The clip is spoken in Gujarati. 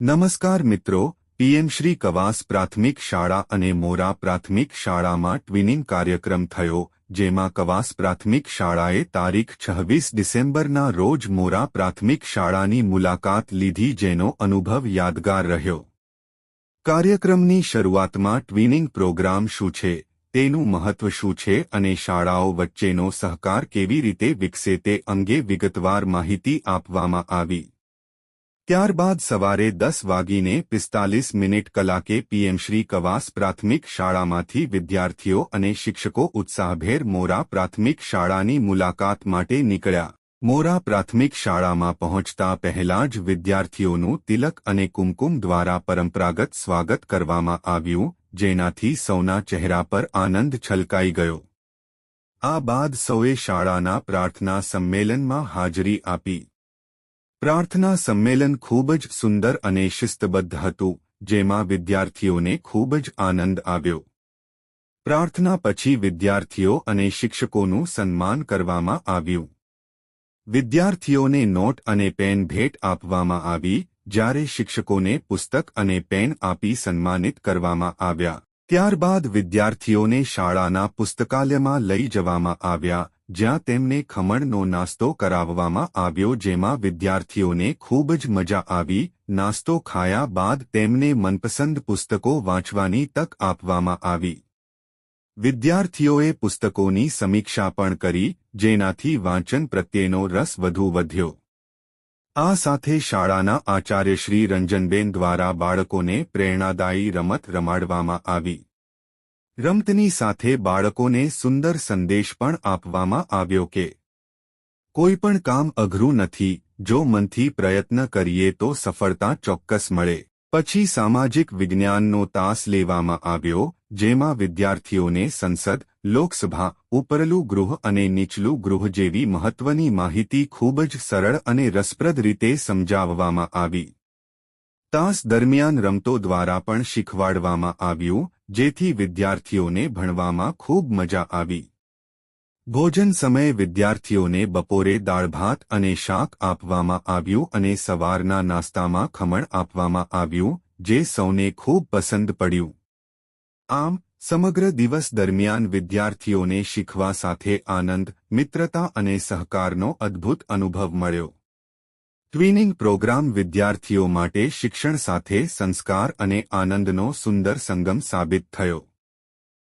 નમસ્કાર મિત્રો, પીએમ શ્રી કવાસ પ્રાથમિક શાળા અને મોરા પ્રાથમિક શાળામાં ટ્વિનિંગ કાર્યક્રમ થયો, જેમાં કવાસ પ્રાથમિક શાળાએ તારીખ છવ્વીસ ડિસેમ્બરના રોજ મોરા પ્રાથમિક શાળાની મુલાકાત લીધી જેનો અનુભવ યાદગાર રહ્યો. કાર્યક્રમની શરૂઆતમાં ટ્વિનિંગ પ્રોગ્રામ શું છે, તેનું મહત્વ શું છે અને શાળાઓ વચ્ચેનો સહકાર કેવી રીતે વિકસે તે અંગે વિગતવાર માહિતી આપવામાં આવી. ત્યારબાદ સવારે દસ વાગીને પિસ્તાલીસ મિનિટ કલાકે પીએમ શ્રી કવાસ પ્રાથમિક શાળામાંથી વિદ્યાર્થીઓ અને શિક્ષકો ઉત્સાહભેર મોરા પ્રાથમિક શાળાની મુલાકાત માટે નીકળ્યા. મોરા પ્રાથમિક શાળામાં પહોંચતા પહેલા જ વિદ્યાર્થીઓનું તિલક અને કુમકુમ દ્વારા પરંપરાગત સ્વાગત કરવામાં આવ્યું, જેનાથી સૌના ચહેરા પર આનંદ છલકાઈ ગયો. આ બાદ સૌએ શાળાના પ્રાર્થના સંમેલનમાં હાજરી આપી. પ્રાર્થના સંમેલન ખૂબ જ સુંદર અને શિસ્તબદ્ધ હતું, જેમાં વિદ્યાર્થીઓને ખૂબ જ આનંદ આવ્યો. પ્રાર્થના પછી વિદ્યાર્થીઓ અને શિક્ષકોનું સન્માન કરવામાં આવ્યું. વિદ્યાર્થીઓને નોટ અને પેન ભેટ આપવામાં આવી, જ્યારે શિક્ષકોને પુસ્તક અને પેન આપી સન્માનિત કરવામાં આવ્યા. ત્યારબાદ વિદ્યાર્થીઓને શાળાના પુસ્તકાલયમાં લઈ જવામાં આવ્યા જ્યાં તેમને ખમણનો નાસ્તો કરાવવામાં આવ્યો જેમાં વિદ્યાર્થીઓને ખૂબ જ મજા આવી, નાસ્તો ખાયા બાદ તેમને મનપસંદ પુસ્તકો વાંચવાની તક આપવામાં આવી. વિદ્યાર્થીઓએ પુસ્તકોની સમીક્ષા પણ કરી, જેનાથી વાંચન પ્રત્યેનો રસ વધુ વધ્યો. આ સાથે શાળાના આચાર્ય શ્રી રંજનબેન દ્વારા બાળકોને પ્રેરણાદાયી રમત રમાડવામાં આવી. રમતની સાથે બાળકોને સુંદર સંદેશ પણ આપવામાં આવ્યો કે કોઈપણ કામ અઘરું નથી, જો મનથી પ્રયત્ન કરીએ તો સફળતા ચોક્કસ મળે. પછી સામાજિક વિજ્ઞાનનો તાસ લેવામાં આવ્યો, જેમાં વિદ્યાર્થીઓને સંસદ, લોકસભા, ઉપરલું ગૃહ અને નીચલું ગૃહ જેવી મહત્વની માહિતી ખૂબ જ સરળ અને રસપ્રદ રીતે સમજાવવામાં આવી. તાસ દરમિયાન રમતો દ્વારા પણ શીખવાડવામાં આવ્યું જેથી વિદ્યાર્થીઓને ભણવામાં ખૂબ મજા આવી. ભોજન સમયે વિદ્યાર્થીઓને બપોરે દાળભાત અને શાક આપવામાં આવ્યું અને સવારના નાસ્તામાં ખમણ આપવામાં આવ્યું, જે સૌને ખૂબ પસંદ પડ્યું. આમ, સમગ્ર દિવસ દરમિયાન વિદ્યાર્થીઓને શીખવા સાથે આનંદ, મિત્રતા અને સહકારનો અદ્ભુત અનુભવ મળ્યો. ટ્વિનિંગ પ્રોગ્રામ વિદ્યાર્થીઓ માટે શિક્ષણ સાથે સંસ્કાર અને આનંદનો સુંદર સંગમ સાબિત થયો.